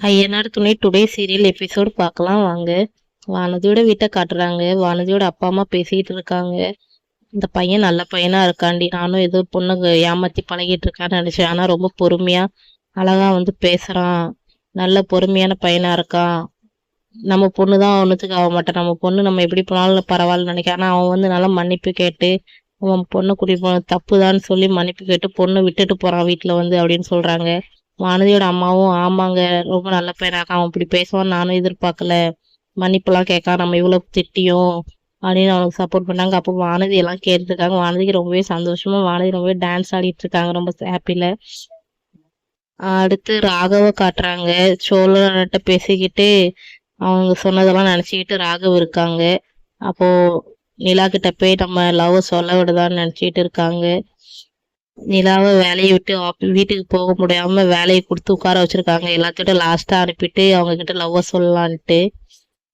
ஐயனார் துணை today serial episode பார்க்கலாம் வாங்க. வானதியோட வீட்டை காட்டுறாங்க. வானதியோட அப்பா அம்மா பேசிக்கிட்டு இருக்காங்க. இந்த பையன் நல்ல பையனா இருக்காண்டி. நானும் ஏதோ பொண்ணு ஏமாத்தி பழகிட்டு இருக்கான்னு நினைச்சேன். ஆனா ரொம்ப பொறுமையா அழகா வந்து பேசுறான். நல்ல பொறுமையான பையனா இருக்கான். நம்ம பொண்ணு தான் ஒன்றுத்துக்கு ஆக மாட்டான் நம்ம பொண்ணு நம்ம எப்படி போனாலும் பரவாயில்ல நினைக்கிறேன். ஆனா அவன் வந்து நல்லா மன்னிப்பு கேட்டு அவன் பொண்ணை கூட்டிட்டு போன தப்புதான்னு சொல்லி மன்னிப்பு கேட்டு பொண்ணு விட்டுட்டு போறான் வீட்டுல வந்து அப்படின்னு சொல்றாங்க. வானதியோட அம்மாவும் ஆமாங்க ரொம்ப நல்ல பையனாக்கா அவன் இப்படி பேசுவான்னு நானும் எதிர்பார்க்கல. மன்னிப்புலாம் கேட்கா நம்ம இவ்வளோ திட்டியும் அப்படின்னு அவனுக்கு சப்போர்ட் பண்ணாங்க. அப்போ வானதி எல்லாம் கேட்டுருக்காங்க. வானதிக்கு ரொம்பவே சந்தோஷமா வானதி ரொம்பவே டான்ஸ் ஆடிட்டு இருக்காங்க. ரொம்ப ஹாப்பியில் அடுத்து ராகவ காட்டுறாங்க. சோழர்கிட்ட பேசிக்கிட்டு அவங்க சொன்னதெல்லாம் நினச்சிக்கிட்டு ராகவ் இருக்காங்க. அப்போ நிலா கிட்ட போய் நம்ம லவ் சொல்ல விடுதான்னு நினச்சிக்கிட்டு இருக்காங்க. நிலாவை வேலையை விட்டு வீட்டுக்கு போக முடியாம வேலையை கொடுத்து உட்கார வச்சிருக்காங்க. எல்லாத்திட்ட லாஸ்டா அனுப்பிட்டு அவங்க கிட்ட லவ்வ சொல்லலான்ட்டு.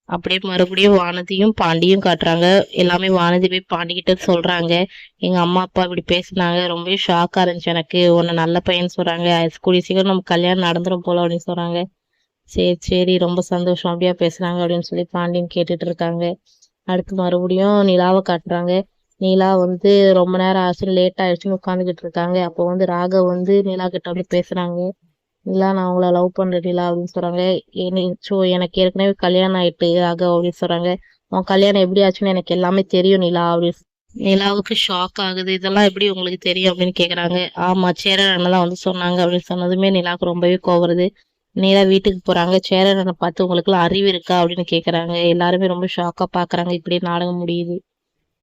அப்படியே மறுபடியும் வானதியும் பாண்டியும் காட்டுறாங்க. எல்லாமே வானதி போய் பாண்டிக்கிட்ட சொல்றாங்க. எங்க அம்மா அப்பா இப்படி பேசுனாங்க. ரொம்பவே ஷாக்கா இருந்துச்சு எனக்கு. உன்னை நல்ல பையன் சொல்றாங்க. கூடிய சீக்கிரம் நம்ம கல்யாணம் நடந்துடும் போல அப்படின்னு சொல்றாங்க. சரி சரி ரொம்ப சந்தோஷம். அப்படியா பேசுறாங்க அப்படின்னு சொல்லி பாண்டியன் கேட்டுட்டு இருக்காங்க. அடுத்து மறுபடியும் நிலாவை காட்டுறாங்க. நிலா வந்து ரொம்ப நேரம் ஆச்சு லேட் ஆயிடுச்சுன்னு உட்காந்துக்கிட்டு இருக்காங்க. அப்போ வந்து ராகவ் வந்து நிலா கிட்ட வந்து பேசுறாங்க. நிலா நான் உங்களை லவ் பண்றேன் நிலா அப்படின்னு சொல்றாங்க. ஸோ எனக்கு ஏற்கனவே கல்யாணம் ஆயிட்டு ராகவ் அப்படின்னு சொல்றாங்க. உன் கல்யாணம் எப்படி ஆச்சுன்னு எனக்கு எல்லாமே தெரியும் நிலா அப்படின்னு நிலாவுக்கு ஷாக் ஆகுது. இதெல்லாம் எப்படி உங்களுக்கு தெரியும் அப்படின்னு கேக்குறாங்க. ஆமா சேரன் அண்ணன் தான் வந்து சொன்னாங்க அப்படின்னு சொன்னதுமே நிலாவுக்கு ரொம்பவே கோவருது நீலா வீட்டுக்கு போறாங்க. சேரன் அண்ணனை பார்த்து உங்களுக்கு எல்லாம் அறிவு இருக்கா அப்படின்னு கேக்குறாங்க. எல்லாருமே ரொம்ப ஷாக்கா பாக்குறாங்க. இப்படி நாடகம் முடியுது.